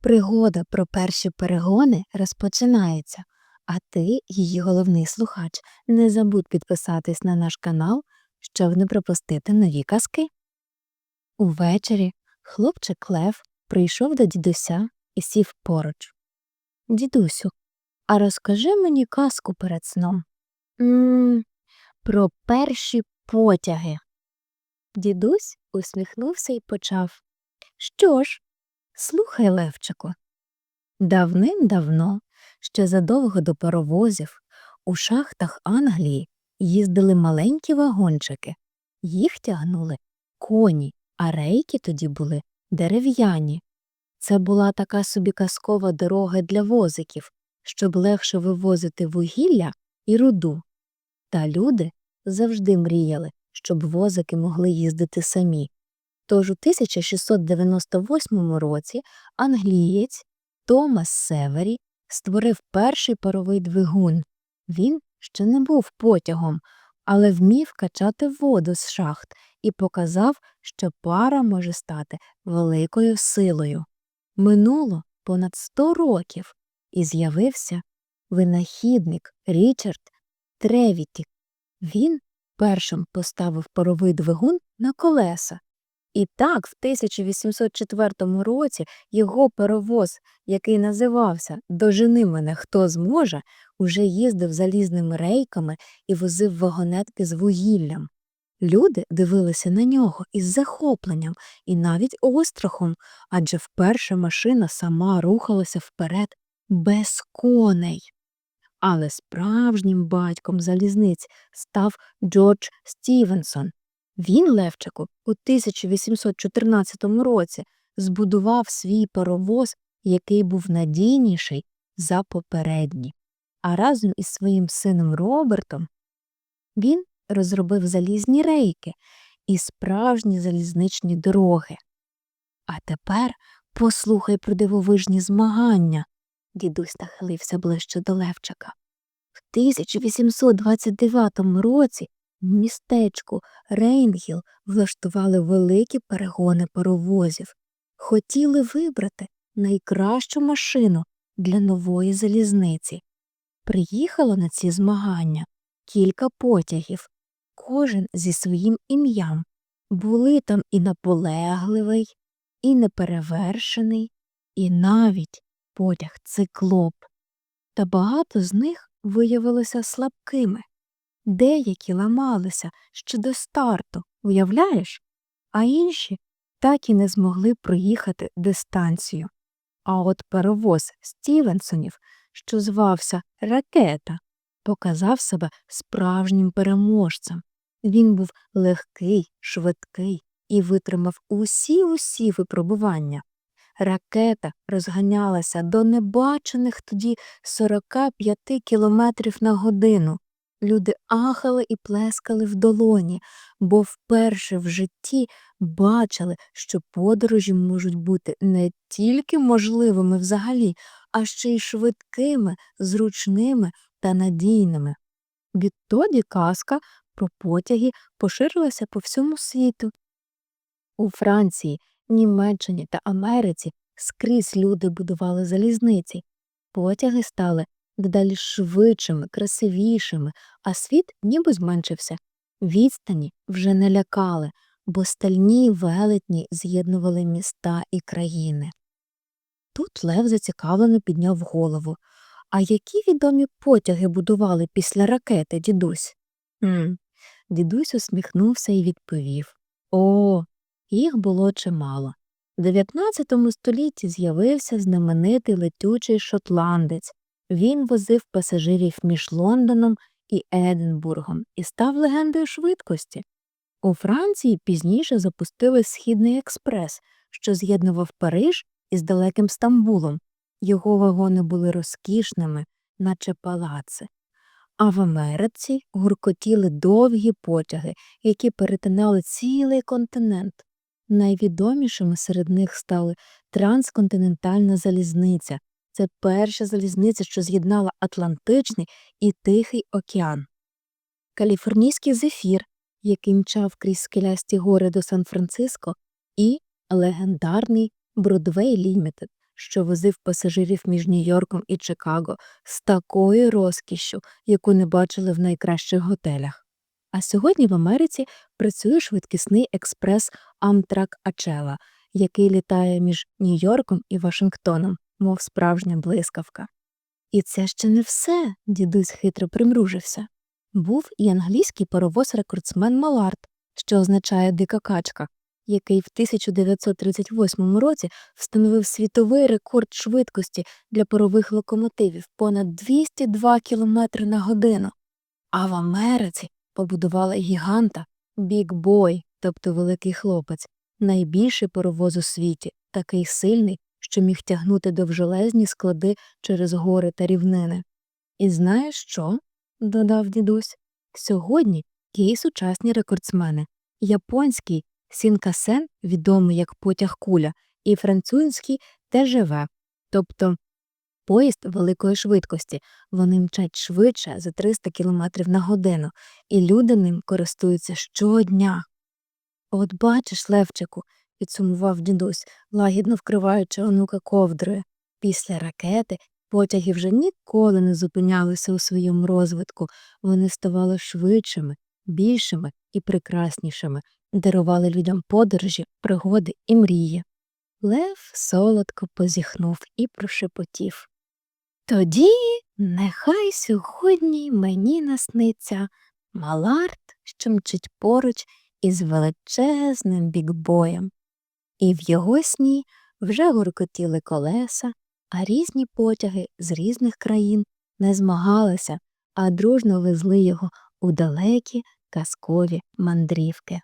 Пригода про перші перегони розпочинається, а ти, її головний слухач, не забудь підписатись на наш канал, щоб не пропустити нові казки. Увечері хлопчик Лев прийшов до дідуся і сів поруч. Дідусю, а розкажи мені казку перед сном. м про перші потяги. Дідусь усміхнувся і почав. Що ж, слухай, Левчику. Давним-давно, ще задовго до паровозів, у шахтах Англії їздили маленькі вагончики. Їх тягнули коні, а рейки тоді були дерев'яні. Це була така собі казкова дорога для возиків, щоб легше вивозити вугілля і руду. Та люди завжди мріяли, щоб возики могли їздити самі. Тож у 1698 році англієць Томас Севері створив перший паровий двигун. Він ще не був потягом, але вмів качати воду з шахт і показав, що пара може стати великою силою. Минуло понад 100 років, і з'явився винахідник Річард Тревіті. Він першим поставив паровий двигун на колеса. І так, в 1804 році його паровоз, який називався Дожени мене хто зможе, уже їздив залізними рейками і возив вагонетки з вугіллям. Люди дивилися на нього із захопленням і навіть острахом, адже вперше машина сама рухалася вперед без коней. Але справжнім батьком залізниць став Джордж Стівенсон. Він, Левчику, у 1814 році збудував свій паровоз, який був надійніший за попередній. А разом із своїм сином Робертом він розробив залізні рейки і справжні залізничні дороги. А тепер послухай про дивовижні змагання. Дідусь нахилився ближче до Левчика. В 1829 році в містечку Рейнгіл влаштували великі перегони паровозів. Хотіли вибрати найкращу машину для нової залізниці. Приїхало на ці змагання кілька потягів, кожен зі своїм ім'ям. Були там і наполегливий, і неперевершений, і навіть потяг циклоп. Та багато з них виявилося слабкими. Деякі ламалися ще до старту, уявляєш, а інші так і не змогли проїхати дистанцію. А от паровоз Стівенсонів, що звався Ракета, показав себе справжнім переможцем. Він був легкий, швидкий і витримав усі усі випробування. Ракета розганялася до небачених тоді 45 кілометрів на годину. Люди ахали і плескали в долоні, бо вперше в житті бачили, що подорожі можуть бути не тільки можливими взагалі, а ще й швидкими, зручними та надійними. Відтоді казка про потяги поширилася по всьому світу. У Франції, Німеччині та Америці скрізь люди будували залізниці. Потяги стали дедалі швидшими, красивішими, а світ ніби зменшився. Відстані вже не лякали, бо стальні велетні з'єднували міста і країни. Тут Лев зацікавлено підняв голову. А які відомі потяги будували після ракети, дідусь? «Хм...» Дідусь усміхнувся і відповів О, їх було чимало. У 19 столітті з'явився знаменитий летючий шотландець. Він возив пасажирів між Лондоном і Единбургом і став легендою швидкості. У Франції пізніше запустили Східний експрес, що з'єднував Париж із далеким Стамбулом. Його вагони були розкішними, наче палаци. А в Америці гуркотіли довгі потяги, які перетинали цілий континент. Найвідомішими серед них стали трансконтинентальна залізниця. Це перша залізниця, що з'єднала Атлантичний і Тихий океан. Каліфорнійський зефір, який мчав крізь скелясті гори до Сан-Франциско, і легендарний Бродвей Лімітед, що возив пасажирів між Нью-Йорком і Чикаго з такою розкішшю, яку не бачили в найкращих готелях. А сьогодні в Америці працює швидкісний експрес Amtrak Acela, який літає між Нью-Йорком і Вашингтоном, мов справжня блискавка. І це ще не все, дідусь хитро примружився. Був і англійський паровоз-рекордсмен Малард, що означає дика качка, який в 1938 році встановив світовий рекорд швидкості для парових локомотивів понад 202 км на годину. А в Америці побудували гіганта Boy, тобто великий хлопець, найбільший паровоз у світі, такий сильний, що міг тягнути довжелезні склади через гори та рівнини. І знаєш що? додав дідусь. Сьогодні є сучасні рекордсмени японський Сінкасен, відомий як потяг куля, і французький ТЖВ, тобто поїзд великої швидкості. Вони мчать швидше за 300 км на годину, і люди ним користуються щодня. От бачиш, Левчику, підсумував дідусь, лагідно вкриваючи онука ковдрою. Після ракети потяги вже ніколи не зупинялися у своєму розвитку, вони ставали швидшими, більшими і прекраснішими, дарували людям подорожі, пригоди і мрії. Лев солодко позіхнув і прошепотів. Тоді нехай сьогодні мені насниться Малард, що мчить поруч із величезним бікбоєм. І в його сні вже гуркотіли колеса, а різні потяги з різних країн не змагалися, а дружно везли його у далекі казкові мандрівки.